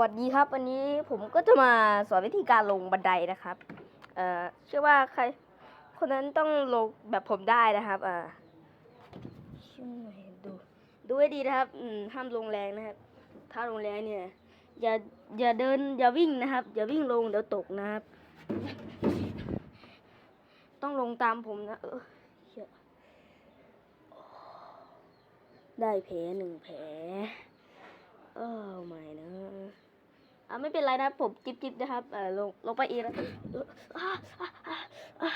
วัสดีครับ วันนี้ผมก็จะมาสอนวิธีการลงบันไดนะครับ เอ่อเชื่อว่าใคร คนนั้นต้องลงแบบผมได้นะครับอ่อชื่อไหนดูดูให้ดีนะครับอืมห้ามลงแรงนะครับ ถ้าลงแรงเนี่ย อย่าอย่าเดินอย่าวิ่งนะครับ อย่าวิ่งลงเดี๋ยวตกนะครับ ต้องลงตามผมนะเออได้แผลหนึ่งแผลเออไม่นะ อ่าไม่เป็นไรนะครับผมจิบจิบนะครับเออลงลงไปอีกแล้วเอออ่าอ่าอ่าอ่า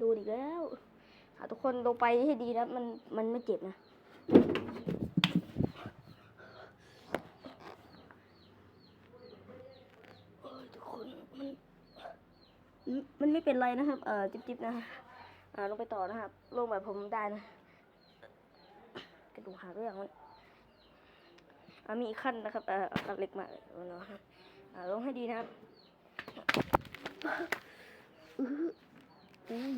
ดูดีกแล้วอ่าทุกคนลงไปให้ดีนะมันมันไม่เจ็บนะทุกคนมันมันไม่เป็นไรนะครับ เออจิบจิบนะอ่าลงไปต่อนะครับลงแบบผมได้นะกระดูกหักเรื่องมัน มีอีขั้นนะครับเอ่อขั้นเล็กมากเลยเอาเนาะอ่าลงให้ดีนะครับอื้ออุ้ย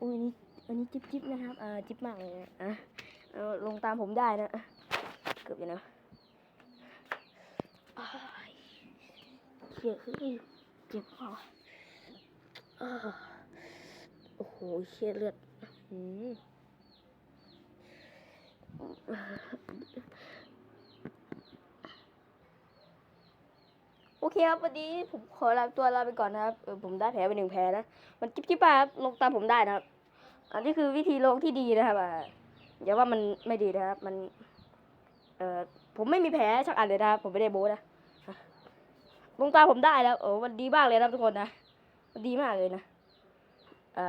อุ้ยนี่อันนี้จิ๊บจิ๊บนะครับอ่าจิ๊บมากเลยนะอะเอาลงตามผมได้นะเกือบอยู่นะอ้ยเชี่ยคือเจ็บคออ่าโอ้โหเชี่ยเลือดอืม โอเคครับวันนี้ผมขอลาตัวลาไปก่อนนะครับเออผมได้แผลไปหนึ่งแผลนะมันจิ๊บจิ๊บปครับลงตามผมได้นะครับ อันนี้คือวิธีลงที่ดีนะครับอ่าอย่าว่ามันไม่ดีนะครับ มัน เอ่อผมไม่มีแผลสักอันเลยนะครับผมไม่ได้โบ้นะลงตามผมได้แล้วโอ้มันดีมากเลยนะครับทุกคนนะมันดีมากเลยนะอ่า